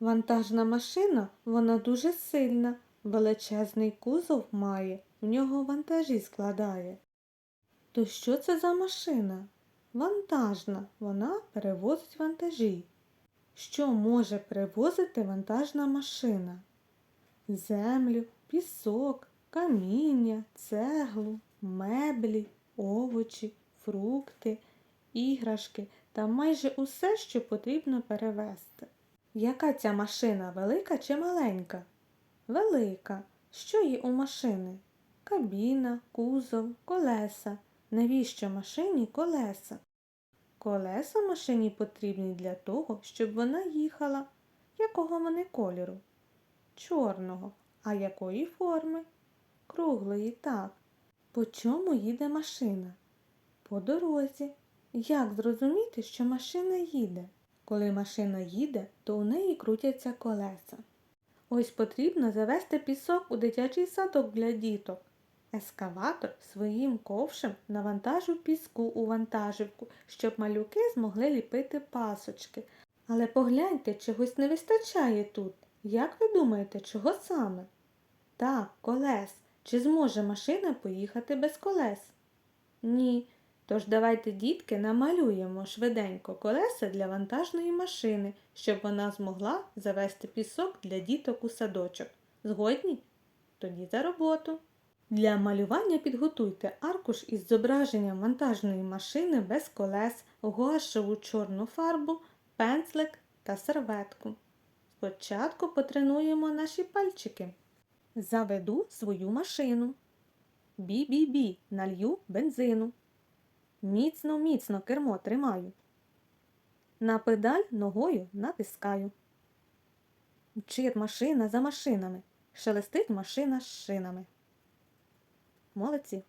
Вантажна машина, вона дуже сильна, величезний кузов має, в нього вантажі складає. То що це за машина? Вантажна, вона перевозить вантажі. Що може перевозити вантажна машина? Землю, пісок, каміння, цеглу, меблі, овочі, фрукти, іграшки та майже усе, що потрібно перевезти. Яка ця машина, велика чи маленька? Велика. Що є у машини? Кабіна, кузов, колеса. Навіщо машині колеса? Колеса машині потрібні для того, щоб вона їхала. Якого вони кольору? Чорного. А якої форми? Круглої, так. По чому їде машина? По дорозі. Як зрозуміти, що машина їде? Коли машина їде, то у неї крутяться колеса. Ось потрібно завести пісок у дитячий садок для діток. Ескаватор своїм ковшем навантажив піску у вантажівку, щоб малюки змогли ліпити пасочки. Але погляньте, чогось не вистачає тут. Як ви думаєте, чого саме? Так, колес. Чи зможе машина поїхати без колес? Ні. Тож давайте, дітки, намалюємо швиденько колеса для вантажної машини, щоб вона змогла завести пісок для діток у садочок. Згодні? Тоді за роботу. Для малювання підготуйте аркуш із зображенням вантажної машини без колес, гуашеву чорну фарбу, пензлик та серветку. Спочатку потренуємо наші пальчики. Заведу свою машину. Бі-бі-бі, налью бензину. Міцно, міцно кермо тримаю. На педаль ногою натискаю. Мчить машина за машинами. Шелестить машина з шинами. Молодці.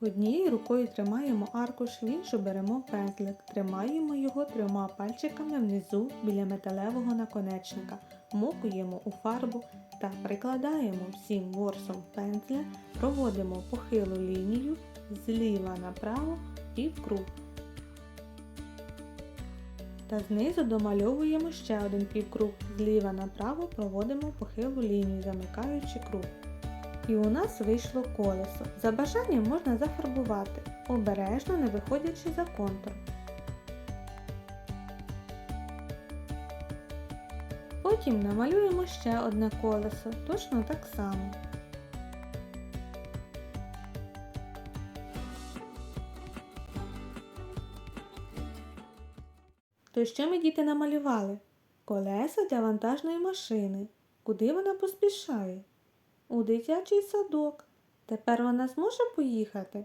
Однією рукою тримаємо аркуш, в іншу беремо пензлик. Тримаємо його трьома пальчиками внизу біля металевого наконечника. Мокуємо у фарбу та прикладаємо всім ворсом пензля, проводимо похилу лінію зліва направо і. Та знизу домальовуємо ще один півкруг. Зліва направо проводимо похилу лінію, замикаючи круг. І у нас вийшло колесо. За бажанням можна зафарбувати, обережно не виходячи за контур. Потім намалюємо ще одне колесо, точно так само. То що ми діти намалювали? Колеса для вантажної машини. Куди вона поспішає? У дитячий садок. Тепер вона зможе поїхати?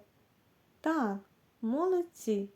Так, молодці.